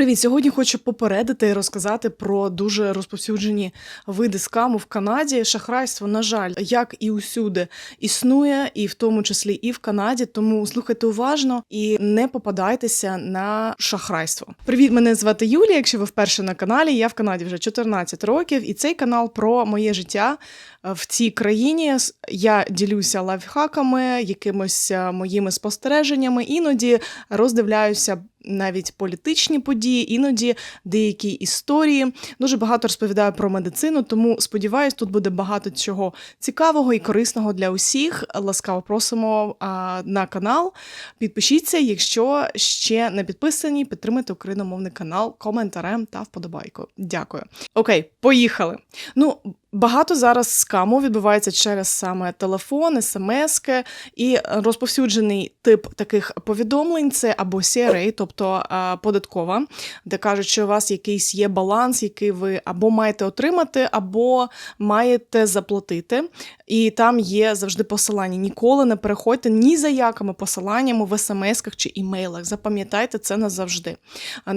Привіт! Сьогодні хочу попередити і розказати про дуже розповсюджені види скаму в Канаді. Шахрайство, на жаль, як і усюди існує, і в тому числі і в Канаді. Тому слухайте уважно і не попадайтеся на шахрайство. Привіт, мене звати Юлія. Якщо ви вперше на каналі, я в Канаді вже 14 років, і цей канал про моє життя е, в цій країні. Я ділюся лайфхаками, якимось е, моїми спостереженнями, іноді роздивляюся навіть політичні події, іноді деякі історії. Дуже багато розповідаю про медицину, тому сподіваюсь, тут буде багато чого цікавого і корисного для усіх. Ласкаво просимо на канал. Підпишіться, якщо ще не підписані, підтримайте україномовний канал коментарем та вподобайкою. Дякую. Окей, поїхали. Ну, Багато зараз скаму відбувається через саме телефон, смски і розповсюджений тип таких повідомлень це або CRA, тобто податкова, де кажуть, що у вас якийсь є баланс, який ви або маєте отримати, або маєте заплатити. І там є завжди посилання. Ніколи не переходьте ні за якими посиланнями в смсках чи імейлах. Запам'ятайте це назавжди.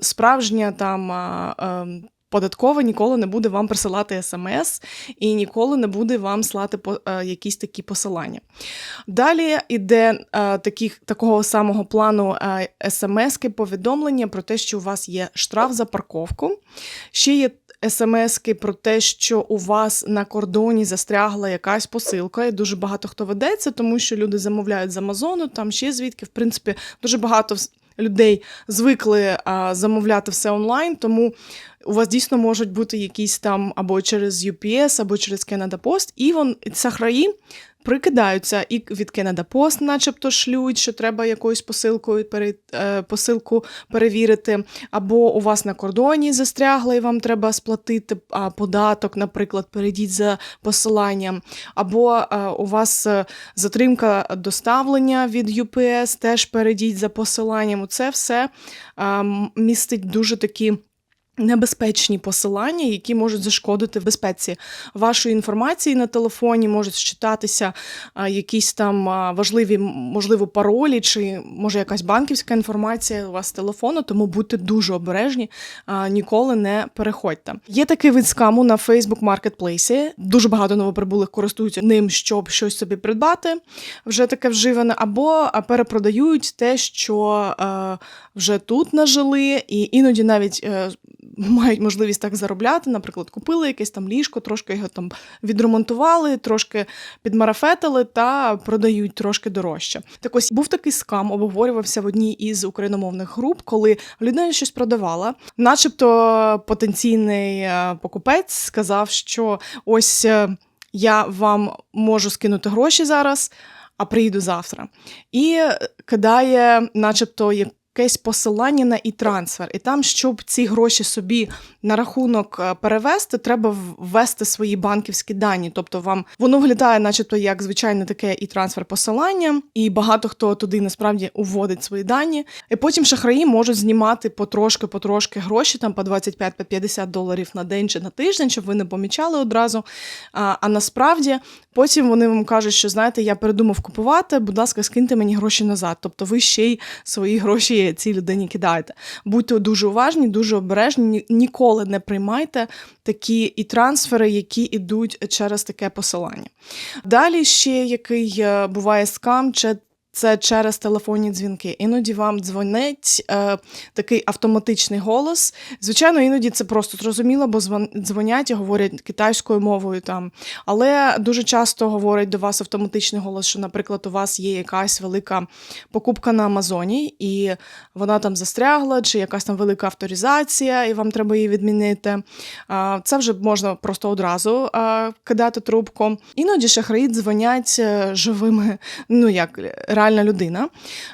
Справжня там. Податкова ніколи не буде вам присилати смс і ніколи не буде вам слати по, е, якісь такі посилання. Далі йде е, таких, такого самого плану е, смс-ки, повідомлення про те, що у вас є штраф за парковку. Ще є смски про те, що у вас на кордоні застрягла якась посилка, і дуже багато хто ведеться, тому що люди замовляють з Амазону, там ще звідки, в принципі, дуже багато людей звикли а, замовляти все онлайн, тому у вас дійсно можуть бути якісь там або через UPS, або через Canada Post, і вон сахраї прикидаються і від Canada Post начебто шлють, що треба якоюсь посилкою пере, е, посилку перевірити, або у вас на кордоні застрягла, і вам треба сплатити податок, наприклад, перейдіть за посиланням, або е, у вас е, затримка доставлення від UPS, теж перейдіть за посиланням. Це все містить дуже такі. Небезпечні посилання, які можуть зашкодити в безпеці вашої інформації на телефоні, можуть считатися якісь там важливі, можливо, паролі, чи може якась банківська інформація у вас з телефону, тому будьте дуже обережні, а, ніколи не переходьте. Є такий вид скаму на Facebook Marketplace. Дуже багато новоприбулих користуються ним, щоб щось собі придбати, вже таке вживане, або перепродають те, що а, вже тут нажили, і іноді навіть. Е, мають можливість так заробляти. Наприклад, купили якесь там ліжко, трошки його там відремонтували, трошки підмарафетили та продають трошки дорожче. Так ось був такий скам, обговорювався в одній із україномовних груп, коли людина щось продавала, начебто потенційний е, покупець сказав, що ось е, я вам можу скинути гроші зараз. А приїду завтра. І кидає, начебто, якесь посилання на і-трансфер. І там, щоб ці гроші собі на рахунок е, перевести, треба ввести свої банківські дані. Тобто, вам воно виглядає, начебто, як звичайне таке і трансфер посилання, і багато хто туди насправді уводить свої дані. І потім шахраї можуть знімати потрошки-потрошки гроші, там по 25-50 доларів на день чи на тиждень, щоб ви не помічали одразу. А, а насправді потім вони вам кажуть, що знаєте, я передумав купувати, будь ласка, скиньте мені гроші назад. Тобто ви ще й свої гроші цій людині кидаєте. Будьте дуже уважні, дуже обережні, ніколи не приймайте такі і трансфери, які йдуть через таке посилання. Далі ще який е, буває скам, це через телефонні дзвінки. Іноді вам дзвонить е, такий автоматичний голос. Звичайно, іноді це просто зрозуміло, бо дзвонять і говорять китайською мовою там. Але дуже часто говорять до вас автоматичний голос, що, наприклад, у вас є якась велика покупка на Амазоні, і вона там застрягла, чи якась там велика авторизація, і вам треба її відмінити. Е, це вже можна просто одразу е, кидати трубку. Іноді шахраї дзвонять е, живими, ну як реальна людина.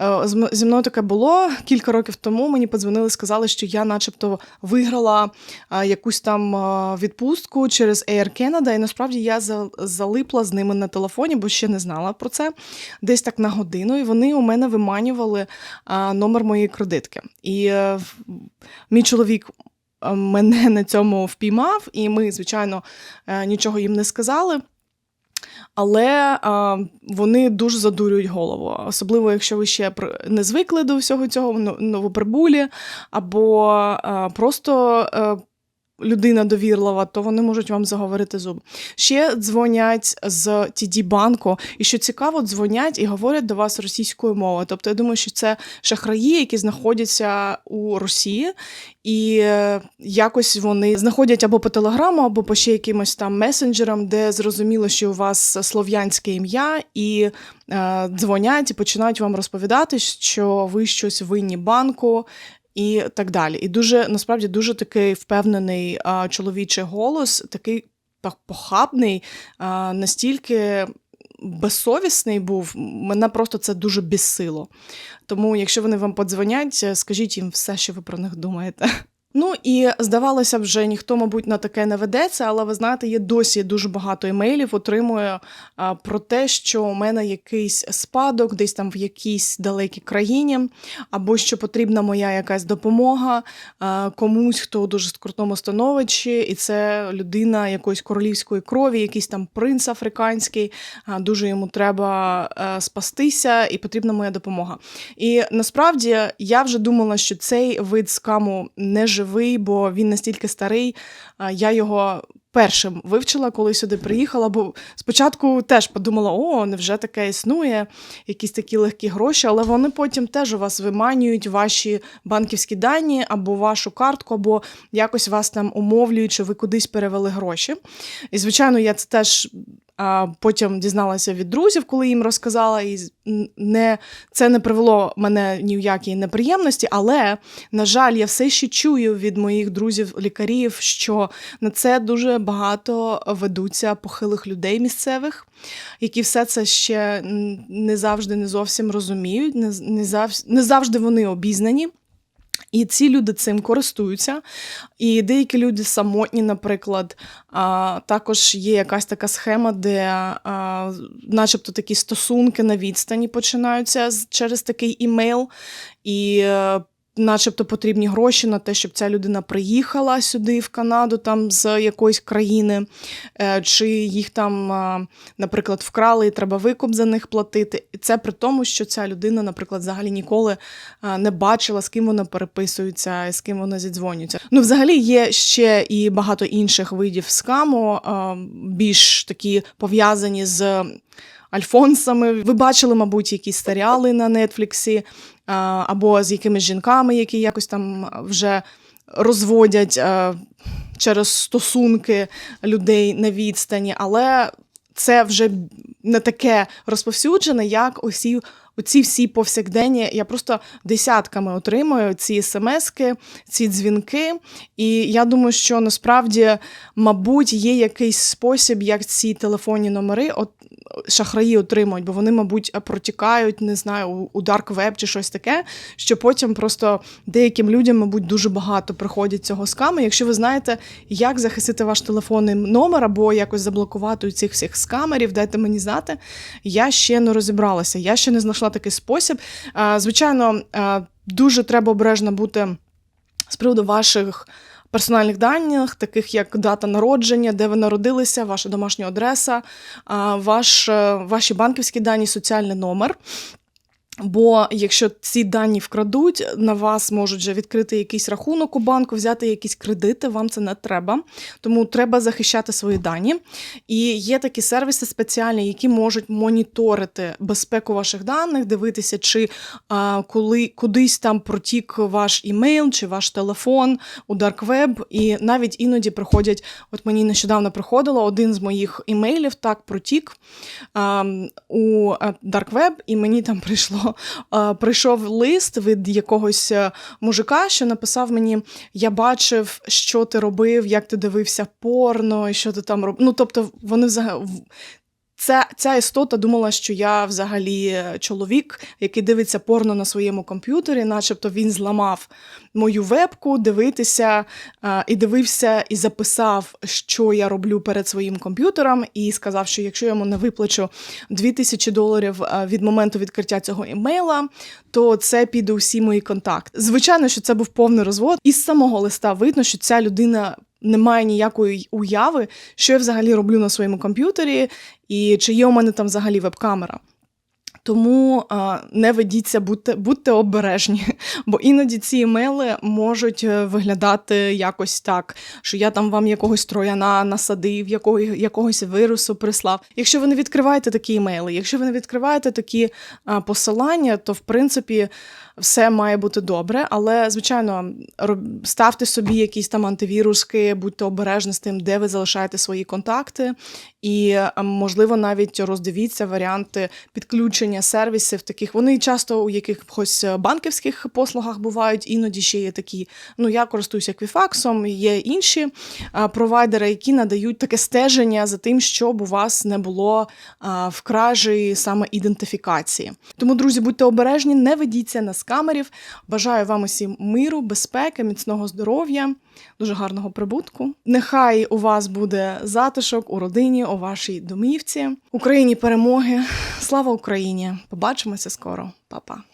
Е, зі мною таке було кілька років тому. Мені подзвонили, сказали, що я, начебто, виграла е, якусь там е, відпустку через Air Canada, і насправді я залипла з ними на телефоні, бо ще не знала про це десь так на годину. І вони у мене виманювали номер моєї кредитки. І мій чоловік. Мене на цьому впіймав, і ми, звичайно, нічого їм не сказали. Але а, вони дуже задурюють голову, особливо якщо ви ще не звикли до всього цього но- новоприбулі, або а, просто а, людина довірлива, то вони можуть вам заговорити зуб. Ще дзвонять з TD банку, і що цікаво, дзвонять і говорять до вас російською мовою. Тобто, я думаю, що це шахраї, які знаходяться у Росії, і е, якось вони знаходять або по телеграму, або по ще якимось там месенджерам, де зрозуміло, що у вас слов'янське ім'я, і е, дзвонять і починають вам розповідати, що ви щось винні банку. І так далі. І дуже насправді дуже такий впевнений а, чоловічий голос, такий так похабний, а, настільки безсовісний був, мене просто це дуже бісило. Тому, якщо вони вам подзвонять, скажіть їм все, що ви про них думаєте. Ну і здавалося б, вже ніхто, мабуть, на таке не ведеться, але ви знаєте, є досі дуже багато емейлів, отримую а, про те, що у мене якийсь спадок, десь там в якійсь далекій країні, або що потрібна моя якась допомога а, комусь, хто дуже скрутному становищі, і це людина якоїсь королівської крові, якийсь там принц африканський, а, дуже йому треба е, спастися, і потрібна моя допомога. І насправді я вже думала, що цей вид скаму не живий, бо він настільки старий. Я його першим вивчила, коли сюди приїхала. Бо спочатку теж подумала: о, невже таке існує, якісь такі легкі гроші, але вони потім теж у вас виманюють ваші банківські дані або вашу картку, або якось вас там умовлюють, що ви кудись перевели гроші. І, звичайно, я це теж. А потім дізналася від друзів, коли їм розказала, і не, це не привело мене ні в які неприємності. Але, на жаль, я все ще чую від моїх друзів-лікарів, що на це дуже багато ведуться похилих людей місцевих, які все це ще не завжди не зовсім розуміють, не, завжди, не завжди вони обізнані. І ці люди цим користуються. І деякі люди самотні, наприклад, а, також є якась така схема, де а, начебто такі стосунки на відстані починаються через такий імейл, і е, начебто потрібні гроші на те, щоб ця людина приїхала сюди, в Канаду, там з якоїсь країни, е, чи їх там, наприклад, вкрали, і треба викуп за них платити. І це при тому, що ця людина, наприклад, взагалі ніколи не бачила, з ким вона переписується, з ким вона зідзвонюється. Ну, взагалі, є ще і багато інших видів скаму, більш такі пов'язані з. Альфонсами, ви бачили, мабуть, якісь серіали на Нетфліксі, або з якимись жінками, які якось там вже розводять через стосунки людей на відстані, але це вже не таке розповсюджене, як усі. Оці всі повсякденні, я просто десятками отримую ці смски, ці дзвінки. І я думаю, що насправді, мабуть, є якийсь спосіб, як ці телефонні номери от, шахраї отримують, бо вони, мабуть, протікають, не знаю, у- Web чи щось таке, що потім просто деяким людям, мабуть, дуже багато приходять цього скаму. Якщо ви знаєте, як захистити ваш телефонний номер або якось заблокувати у цих всіх скамерів, дайте мені знати. Я ще не розібралася, я ще не знайшла такий спосіб. Звичайно, дуже треба обережно бути з приводу ваших. Персональних даних, таких як дата народження, де ви народилися, ваша домашня адреса, ваш, е, ваші банківські дані, соціальний номер. Бо якщо ці дані вкрадуть, на вас можуть вже відкрити якийсь рахунок у банку, взяти якісь кредити, вам це не треба. Тому треба захищати свої дані. І є такі сервіси спеціальні, які можуть моніторити безпеку ваших даних, дивитися, чи а, коли кудись там протік ваш імейл чи ваш телефон у Web. І навіть іноді приходять, от мені нещодавно приходило один з моїх імейлів, так протік а, у Web, і мені там прийшло а, прийшов лист від якогось е, мужика, що написав мені: Я бачив, що ти робив, як ти дивився порно, і що ти там робив. Ну, тобто, вони взагалі. Ця, ця істота думала, що я взагалі е, чоловік, який дивиться порно на своєму комп'ютері, начебто він зламав мою вебку, дивитися е, і дивився і записав, що я роблю перед своїм комп'ютером, і сказав, що якщо я йому не виплачу 2000 доларів е, від моменту відкриття цього імейла, то це піде усі мої контакти. Звичайно, що це був повний розвод. Із самого листа видно, що ця людина немає ніякої уяви, що я взагалі роблю на своєму комп'ютері, і чи є у мене там взагалі веб-камера. Тому а, не ведіться, будьте, будьте обережні, бо іноді ці емейли можуть е, виглядати якось так, що я там вам якогось трояна насадив, якого, якогось вирусу прислав. Якщо ви не відкриваєте такі емейли, якщо ви не відкриваєте такі а, посилання, то в принципі все має бути добре. Але, звичайно, ставте собі якісь там антивіруски, будьте обережні з тим, де ви залишаєте свої контакти, і е, можливо навіть роздивіться варіанти підключення сервісів таких. Вони часто у якихось банківських послугах бувають, іноді ще є такі. Ну я користуюся Equifax, є інші провайдери, які надають таке стеження за тим, щоб у вас не було а, вкражі саме ідентифікації. Тому, друзі, будьте обережні, не ведіться на скамерів. Бажаю вам усім миру, безпеки, міцного здоров'я, дуже гарного прибутку. Нехай у вас буде затишок у родині, у вашій домівці. Україні перемоги. Слава Україні! Побачимося скоро, Па-па.